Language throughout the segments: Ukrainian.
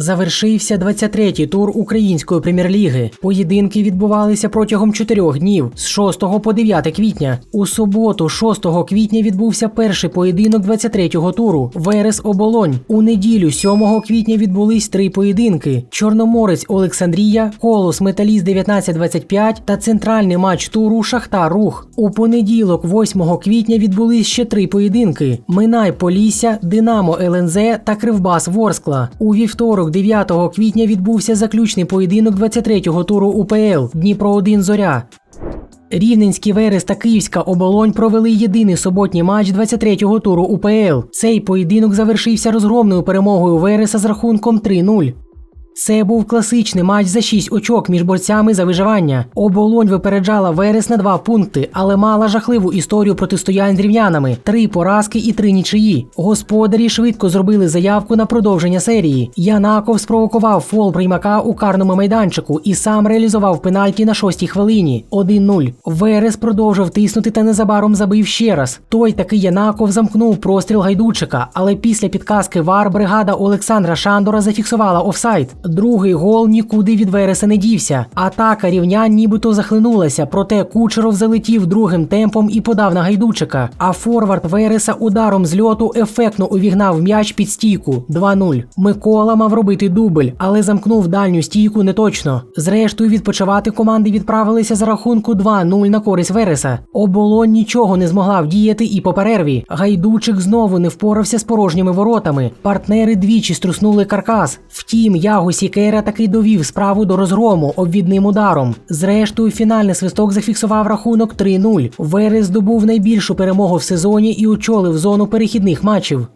Завершився 23-й тур української прем'єр-ліги. Поєдинки відбувалися протягом чотирьох днів з 6 по 9 квітня. У суботу, 6 квітня, відбувся перший поєдинок 23-го туру. Верес Оболонь. У неділю, 7 квітня, відбулись три поєдинки: Чорноморець Олександрія, Колос Металіст 1925 та центральний матч туру Шахтар Рух. У понеділок, 8 квітня, відбулись ще три поєдинки: Минай Полісся, Динамо ЛНЗ та Кривбас Ворскла. У вівторок, 9 квітня, відбувся заключний поєдинок 23-го туру УПЛ Дніпро 1 Зоря. Рівненський Верес та Київська оболонь провели єдиний суботній матч 23-го туру УПЛ. Цей поєдинок завершився розгромною перемогою Вереса з рахунком 3-0. Це був класичний матч за 6 очок між борцями за виживання. Оболонь випереджала Верес на 2 пункти, але мала жахливу історію протистоянь з рівнянами: три поразки і три нічиї. Господарі швидко зробили заявку на продовження серії. Янаков спровокував фол приймака у карному майданчику і сам реалізував пенальті на шостій хвилині. 1-0. Верес продовжив тиснути та незабаром забив ще раз. Той таки Янаков замкнув простріл гайдучика, але після підказки вар бригада Олександра Шандора зафіксувала офсайд. Другий гол нікуди від Вереса не дівся. Атака рівнян нібито захлинулася, проте Кучеров залетів другим темпом і подав на гайдучика. А форвард Вереса ударом з льоту ефектно увігнав м'яч під стійку 2-0. Микола мав робити дубль, але замкнув дальню стійку неточно. Зрештою, відпочивати команди відправилися за рахунку 2-0 на користь Вереса. Оболонь нічого не змогла вдіяти і по перерві. Гайдучик знову не впорався з порожніми воротами. Партнери двічі струснули каркас. Втім, Сікера таки довів справу до розгрому обвідним ударом. Зрештою, фінальний свисток зафіксував рахунок 3-0. Верес здобув найбільшу перемогу в сезоні і очолив зону перехідних матчів.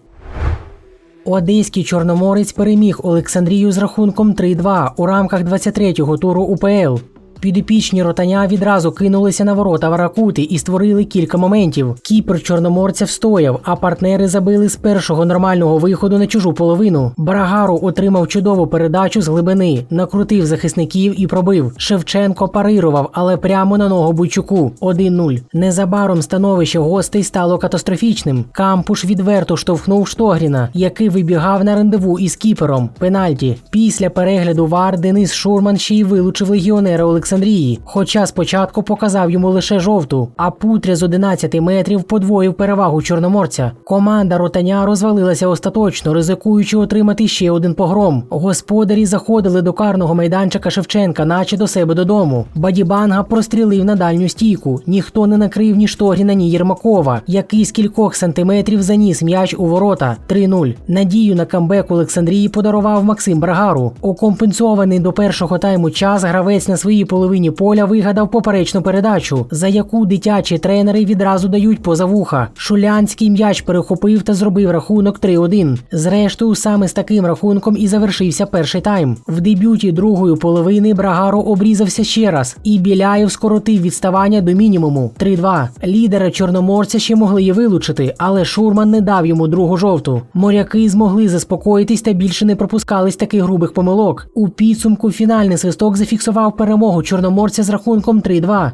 Одеський Чорноморець переміг Олександрію з рахунком 3-2 у рамках 23-го туру УПЛ. Підопічні ротаня відразу кинулися на ворота Варакути і створили кілька моментів. Кіпер чорноморця встояв, а партнери забили з першого нормального виходу на чужу половину. Брагару отримав чудову передачу з глибини, накрутив захисників і пробив. Шевченко парирував, але прямо на ногу Буйчуку 1-0. Незабаром становище гостей стало катастрофічним. Кампуш відверто штовхнув Штогріна, який вибігав на рандеву із кіпером. Пенальті. Після перегляду вар Денис Шурман ще й вилучив легіонера Олександрії. Хоча спочатку показав йому лише жовту, а Путря з 11 метрів подвоїв перевагу чорноморця. Команда ротаня розвалилася остаточно, ризикуючи отримати ще один погром. Господарі заходили до карного майданчика Шевченка, наче до себе додому. Бадібанга прострілив на дальню стійку. Ніхто не накрив ні Штогріна, ні Єрмакова, який з кількох сантиметрів заніс м'яч у ворота. 3-0. Надію на камбек Олександрії подарував Максим Брагару. Окомпенсований до першого тайму час гравець на своїй половині поля вигадав поперечну передачу, за яку дитячі тренери відразу дають поза вуха. Шулянський м'яч перехопив та зробив рахунок 3-1. Зрештою, саме з таким рахунком і завершився перший тайм. В дебюті другої половини Брагаро обрізався ще раз, і Біляєв скоротив відставання до мінімуму 3-2. Лідера чорноморця ще могли й вилучити, але Шурман не дав йому другу жовту. Моряки змогли заспокоїтись та більше не пропускались таких грубих помилок. У підсумку фінальний свисток зафіксував перемогу чорноморця з рахунком 3-2.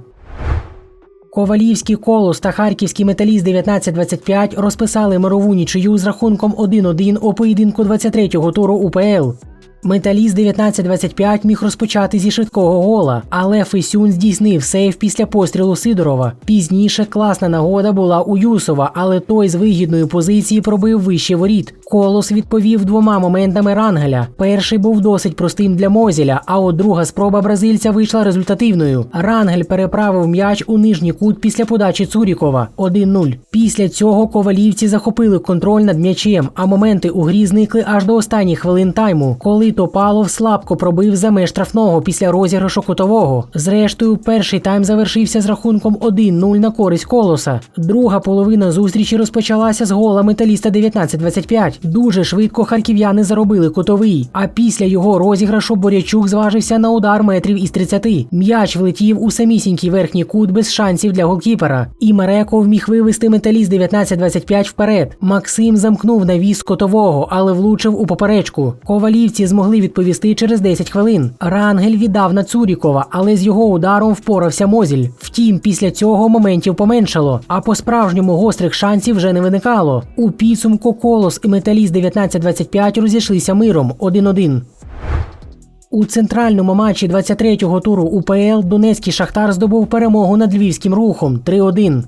Ковалівський колос та харківський металіст 1925 розписали мирову нічию з рахунком 1-1 у поєдинку 23-го туру УПЛ. Металіст 1925 міг розпочати зі швидкого гола, але Фесюн здійснив сейв після пострілу Сидорова. Пізніше класна нагода була у Юсова, але той з вигідної позиції пробив вище воріт. Колос відповів двома моментами Рангеля. Перший був досить простим для Мозіля, а от друга спроба бразильця вийшла результативною. Рангель переправив м'яч у нижній кут після подачі Цурікова 1-0. Після цього ковалівці захопили контроль над м'ячем, а моменти у грі зникли аж до останніх хвилин тайму, коли Топалов слабко пробив за меж штрафного після розіграшу кутового. Зрештою, перший тайм завершився з рахунком 1-0 на користь колоса. Друга половина зустрічі розпочалася з гола металіста 19-25. Дуже швидко харків'яни заробили кутовий. А після його розіграшу Борячук зважився на удар метрів із 30. М'яч влетів у самісінький верхній кут без шансів для голкіпера. І Мереков міг вивести металіст 19-25 вперед. Максим замкнув навіс котового, але влучив у поперечку. Ковалівці змогли відповісти через 10 хвилин. Рангель віддав на Цурікова, але з його ударом впорався Мозіль. Втім, після цього моментів поменшало, а по-справжньому гострих шансів вже не виникало. У підсумку колос і металіст 19-25 розійшлися миром 1-1. У центральному матчі 23-го туру УПЛ Донецький Шахтар здобув перемогу над львівським рухом 3-1.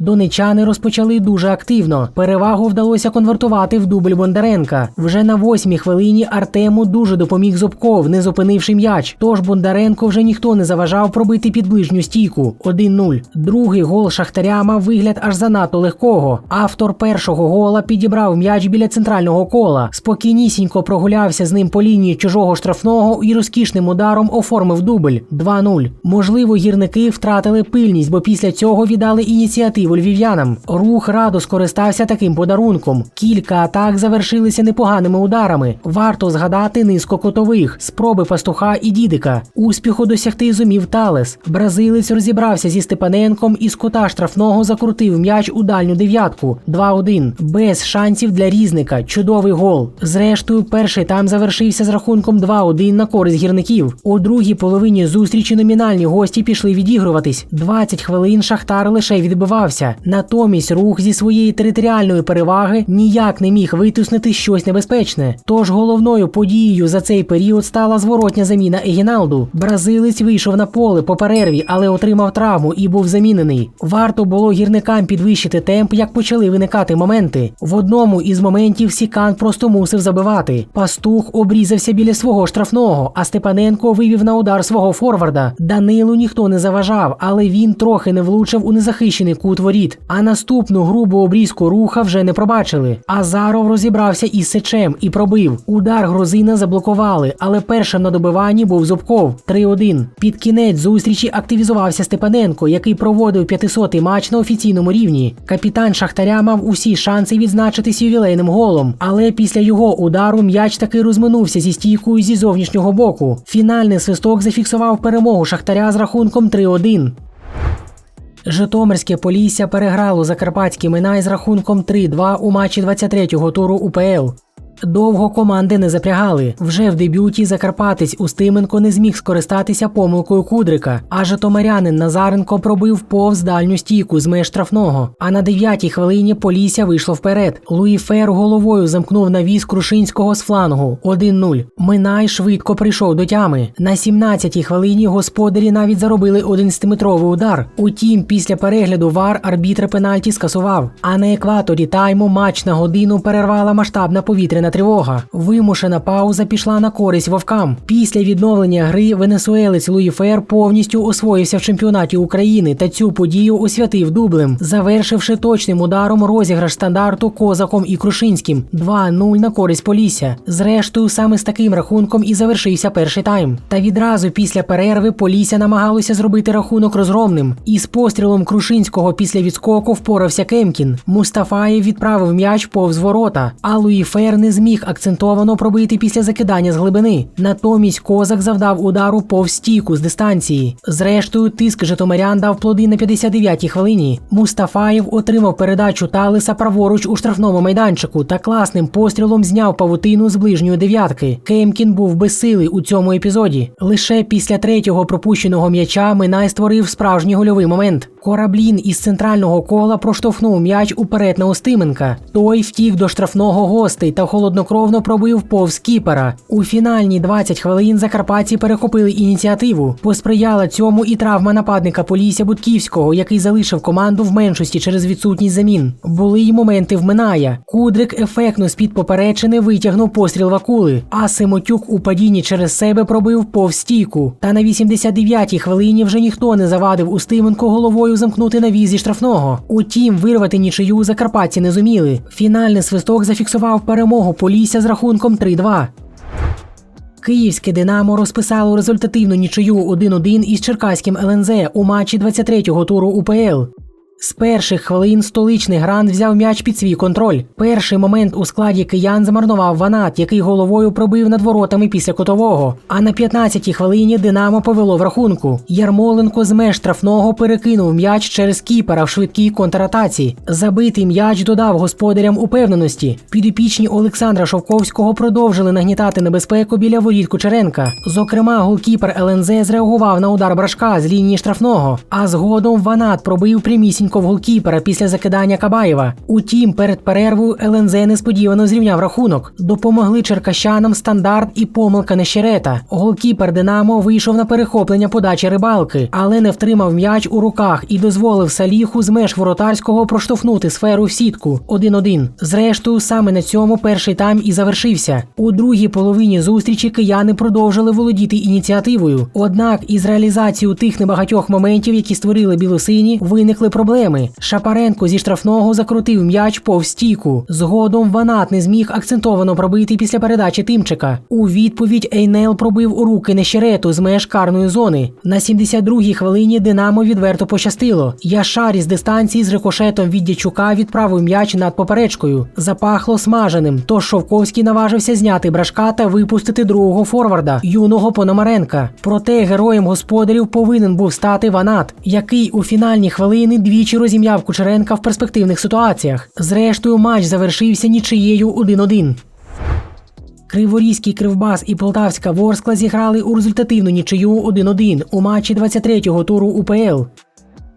Донечани розпочали дуже активно. Перевагу вдалося конвертувати в дубль Бондаренка. Вже на восьмій хвилині Артему дуже допоміг Зубков, не зупинивши м'яч. Тож Бондаренко вже ніхто не заважав пробити під ближню стійку 1-0. Другий гол Шахтаря мав вигляд аж занадто легкого. Автор першого гола підібрав м'яч біля центрального кола, спокійнісінько прогулявся з ним по лінії чужого штрафного і розкішним ударом оформив дубль 2-0. Можливо, гірники втратили пильність, бо після цього віддали ініціативу львів'янам. Рух радо скористався таким подарунком. Кілька атак завершилися непоганими ударами. Варто згадати низко котових, спроби пастуха і дідика. Успіху досягти зумів Талес. Бразилець розібрався зі Степаненком і з кота штрафного закрутив м'яч у дальню дев'ятку. 2-1. Без шансів для різника. Чудовий гол. Зрештою, перший там завершився з рахунком 2-1 на користь гірників. У другій половині зустрічі номінальні гості пішли відігруватись. 20 хвилин Шахтар лише відбивався. Натомість рух зі своєї територіальної переваги ніяк не міг витиснути щось небезпечне. Тож головною подією за цей період стала зворотня заміна Егіналду. Бразилець вийшов на поле по перерві, але отримав травму і був замінений. Варто було гірникам підвищити темп, як почали виникати моменти. В одному із моментів Сікан просто мусив забивати. Пастух обрізався біля свого штрафного, а Степаненко вивів на удар свого форварда. Данилу ніхто не заважав, але він трохи не влучив у незахищений кут воріт. А наступну грубу обрізку руха вже не пробачили. Азаров розібрався із сечем і пробив. Удар грузина заблокували, але першим на добиванні був Зубков 3-1. Під кінець зустрічі активізувався Степаненко, який проводив 500-й матч на офіційному рівні. Капітан Шахтаря мав усі шанси відзначитись ювілейним голом, але після його удару м'яч таки розминувся зі стійкою зі зовнішнього боку. Фінальний свисток зафіксував перемогу Шахтаря з рахунком 3-1. Житомирське Полісся переграло закарпатські Минай з рахунком 3-2 у матчі 23-го туру УПЛ. Довго команди не запрягали. Вже в дебюті Закарпатець Устименко не зміг скористатися помилкою Кудрика, а Житомирянин Назаренко пробив повз дальню стійку з меж штрафного. А на дев'ятій хвилині Полісся вийшло вперед. Луї Фер головою замкнув навіс Крушинського з флангу 1-0. Минай швидко прийшов до тями. На 17-й хвилині господарі навіть заробили 11-метровий удар. Утім, після перегляду вар арбітр пенальті скасував. А на екваторі тайму матч на годину перервала масштабна повітряна тривога. Вимушена пауза пішла на користь вовкам. Після відновлення гри венесуелець Луї Фер повністю освоївся в чемпіонаті України та цю подію освятив дублем, завершивши точним ударом розіграш стандарту Козаком і Крушинським 2-0 на користь Полісся. Зрештою, саме з таким рахунком і завершився перший тайм. Та відразу після перерви Полісся намагалося зробити рахунок розгромним. І з пострілом Крушинського після відскоку впорався Кемкін. Мустафаєв відправив м'яч повз ворота, а Луї Фер не зміг акцентовано пробити після закидання з глибини. Натомість козак завдав удару повз стійку з дистанції. Зрештою, тиск Житомирян дав плоди на 59-й хвилині. Мустафаєв отримав передачу Талиса праворуч у штрафному майданчику та класним пострілом зняв павутину з ближньої дев'ятки. Кемкін був безсилий у цьому епізоді. Лише після третього пропущеного м'яча Минай створив справжній гольовий момент. Кораблін із центрального кола проштовхнув м'яч уперед на Остименка. Той втік до штрафного гостей та холоднокровно пробив повз кіпера. У фінальні 20 хвилин закарпатці перехопили ініціативу. Посприяла цьому і травма нападника Полісся Будківського, який залишив команду в меншості через відсутність замін. Були й моменти в Миная. Кудрик ефектно з-під поперечини витягнув постріл Вакули, а Симотюк у падінні через себе пробив повз стійку. Та на 89-й хвилині вже ніхто не завадив Устименко головою замкнути на візі штрафного. Утім, вирвати нічию закарпатці не зуміли. Фінальний свисток зафіксував перемогу Полісся з рахунком 3-2. Київське Динамо розписало результативну нічию 1-1 із Черкаським ЛНЗ у матчі 23-го туру УПЛ. З перших хвилин столичний грант взяв м'яч під свій контроль. Перший момент у складі киян замарнував Ванат, який головою пробив над воротами після котового. А на 15-й хвилині Динамо повело в рахунку. Ярмоленко з меж штрафного перекинув м'яч через кіпера в швидкій контратаці. Забитий м'яч додав господарям упевненості. Підопічні Олександра Шовковського продовжили нагнітати небезпеку біля воріт Кучеренка. Зокрема, голкіпер ЛНЗ зреагував на удар брашка з лінії штрафного, а згодом Ванат пробив Поєдинков голкіпера після закидання Кабаєва. Утім, перед перервою ЛНЗ несподівано зрівняв рахунок. Допомогли черкащанам стандарт і помилка Нещерета. Голкіпер Динамо вийшов на перехоплення подачі рибалки, але не втримав м'яч у руках і дозволив Саліху з меж воротарського проштовхнути сферу в сітку 1-1. Зрештою, саме на цьому перший тайм і завершився. У другій половині зустрічі кияни продовжили володіти ініціативою. Однак із реалізацією тих небагатьох моментів, які створили білосині, виникли проблеми. Шапаренко зі штрафного закрутив м'яч повз стійку. Згодом Ванат не зміг акцентовано пробити після передачі Тимчика. У відповідь Ейнел пробив у руки Нещерету з меж карної зони. На 72-й хвилині Динамо відверто пощастило. Яшар із дистанції з рикошетом від Дячука відправив м'яч над поперечкою. Запахло смаженим. Тож Шовковський наважився зняти брашка та випустити другого форварда юного Пономаренка. Проте героєм господарів повинен був стати Ванат, який у фінальні хвилини двічі розім'яв Кучеренка в перспективних ситуаціях. Зрештою, матч завершився нічиєю 1-1. Криворізький Кривбас і Полтавська Ворскла зіграли у результативну нічию 1-1 у матчі 23-го туру УПЛ.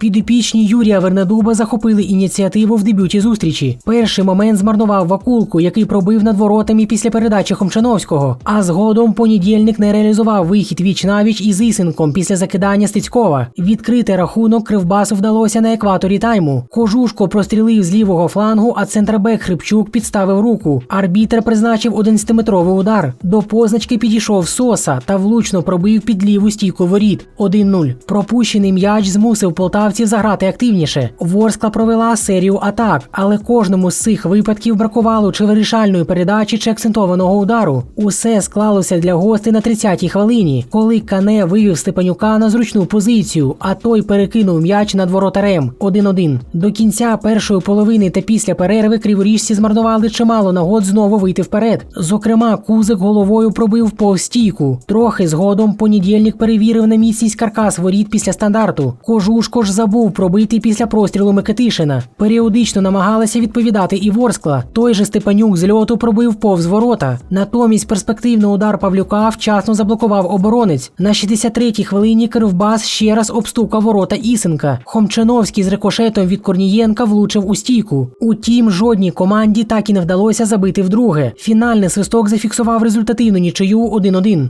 Підопічні Юрія Вернедуба захопили ініціативу в дебюті зустрічі. Перший момент змарнував Вакулку, який пробив над воротами після передачі Хомчановського. А згодом понедільник не реалізував вихід віч навіч із Ісенком після закидання Стецькова. Відкрити рахунок Кривбасу вдалося на екваторі тайму. Кожушко прострілив з лівого флангу, а центрбек Хрипчук підставив руку. Арбітер призначив 11-метровий удар. До позначки підійшов Соса та влучно пробив під ліву стійку воріт. 1-0. Пропущений м'яч змусив полтавців заграти активніше. Ворскла провела серію атак, але кожному з цих випадків бракувало чи вирішальної передачі, чи акцентованого удару. Усе склалося для гостей на 30-й хвилині, коли Кане вивів Степанюка на зручну позицію, а той перекинув м'яч над воротарем 1-1. До кінця першої половини та після перерви криворіжці змарнували чимало нагод знову вийти вперед. Зокрема, кузик головою пробив повз стійку. Трохи згодом понедільник перевірив на міцність каркас воріт після стандарту. Кожушко ж забув пробити після прострілу Микитишина. Періодично намагалася відповідати і Ворскла. Той же Степанюк з льоту пробив повз ворота. Натомість перспективний удар Павлюка вчасно заблокував оборонець. На 63-й хвилині Кривбас ще раз обстукав ворота Ісенка. Хомчановський з рикошетом від Корнієнка влучив у стійку. Утім, жодній команді так і не вдалося забити вдруге. Фінальний свисток зафіксував результативну нічию 1-1.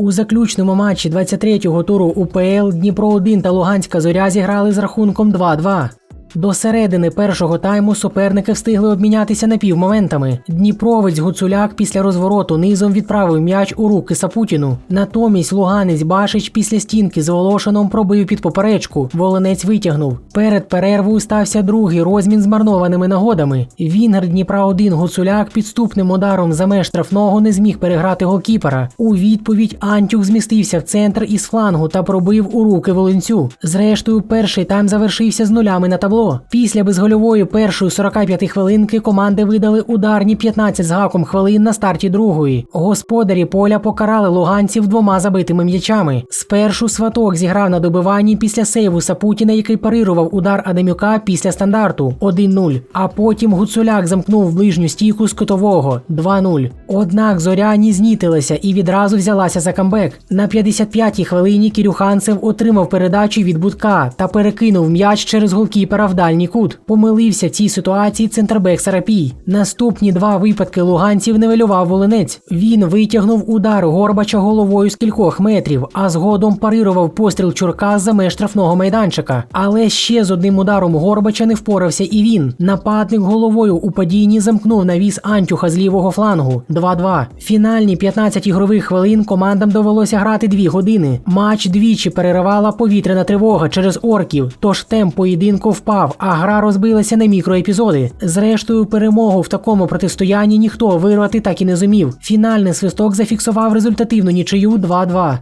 У заключному матчі 23-го туру УПЛ Дніпро 1 та Луганська зоря зіграли з рахунком 2-2. До середини першого тайму суперники встигли обмінятися напівмоментами. Дніпровець Гуцуляк після розвороту низом відправив м'яч у руки Сапутіну. Натомість Луганець Башич після стінки з Волошином пробив під поперечку. Волинець витягнув. Перед перервою стався другий розмін з марнованими нагодами. Вінгер Дніпра 1 Гуцуляк підступним ударом за меж штрафного не зміг переграти голкіпера. У відповідь Антюх змістився в центр із флангу та пробив у руки Волинцю. Зрештою, перший тайм завершився з нулями на табло. Після безгольової першої 45 хвилинки команди видали ударні 15 з гаком хвилин на старті другої. Господарі поля покарали луганців двома забитими м'ячами. Спершу сваток зіграв на добиванні після сейву Сапутіна, який парирував удар Адамюка після стандарту 1-0. А потім Гуцуляк замкнув ближню стійку з котового 2-0. Однак зоряні знітилися і відразу взялася за камбек. На 55-й хвилині Кірюханцев отримав передачу від будка та перекинув м'яч через голкіпера в дальній кут. Помилився цій ситуації центрбек Сарапій. Наступні два випадки луганців невелював волинець. Він витягнув удар Горбача головою з кількох метрів, а згодом парирував постріл Чурка за меж штрафного майданчика. Але ще з одним ударом Горбача не впорався і він. Нападник головою у падінні замкнув навіс Антюха з лівого флангу. 2-2. Фінальні 15 ігрових хвилин командам довелося грати 2 години. Матч двічі переривала повітряна тривога через орків, тож темп поєдинку впав, а гра розбилася на мікроепізоди. Зрештою, перемогу в такому протистоянні ніхто вирвати так і не зумів. Фінальний свисток зафіксував результативну нічию 2-2.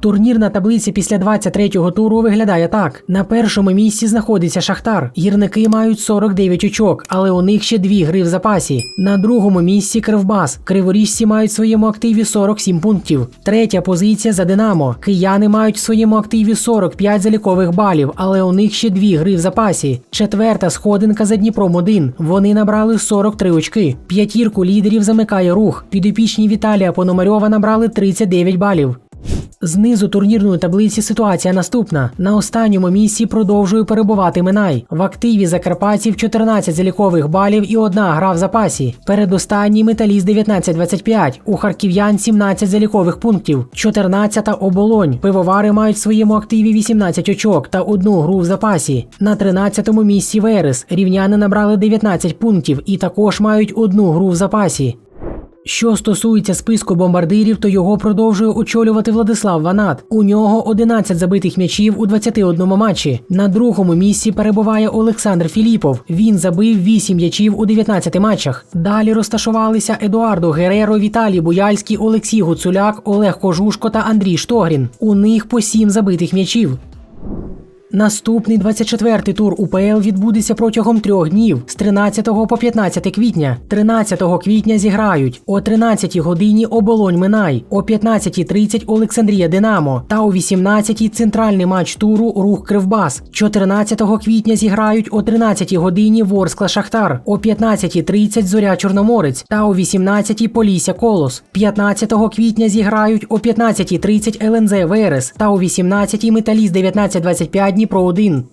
Турнірна таблиця після 23-го туру виглядає так: на першому місці знаходиться Шахтар. Гірники мають 49 очок, але у них ще дві гри в запасі. На другому місці Кривбас. Криворіжці мають в своєму активі 47 пунктів. Третя позиція за Динамо. Кияни мають в своєму активі 45 залікових балів, але у них ще дві гри в запасі. Четверта сходинка за Дніпром 1. Вони набрали 43 очки. П'ятірку лідерів замикає рух. Підопічні Віталія Пономарьова набрали 39 балів. Знизу турнірної таблиці ситуація наступна. На останньому місці продовжує перебувати Минай. В активі закарпатців 14 залікових балів і одна гра в запасі. Передостанній металіст 19-25. У харків'ян 17 залікових пунктів. 14-та оболонь. Пивовари мають в своєму активі 18 очок та одну гру в запасі. На 13-му місці Верес. Рівняни набрали 19 пунктів і також мають одну гру в запасі. Що стосується списку бомбардирів, то його продовжує очолювати Владислав Ванат. У нього 11 забитих м'ячів у 21 матчі. На другому місці перебуває Олександр Філіпов. Він забив 8 м'ячів у 19 матчах. Далі розташувалися Едуардо Гереро, Віталій Буяльський, Олексій Гуцуляк, Олег Кожушко та Андрій Штогрін. У них по 7 забитих м'ячів. Наступний 24-й тур УПЛ відбудеться протягом трьох днів з 13 по 15 квітня. 13 квітня зіграють. О 13 годині оболонь Минай, о 15.30 Олександрія Динамо. Та о 18 центральний матч туру Рух Кривбас. 14 квітня зіграють. О 13 годині Ворскла Шахтар, о 15.30 Зоря Чорноморець та о 18 Полісся Колос. 15 квітня зіграють. О 15.30 ЛНЗ Верес та о 18 Металіст 1925 Дніпро 1.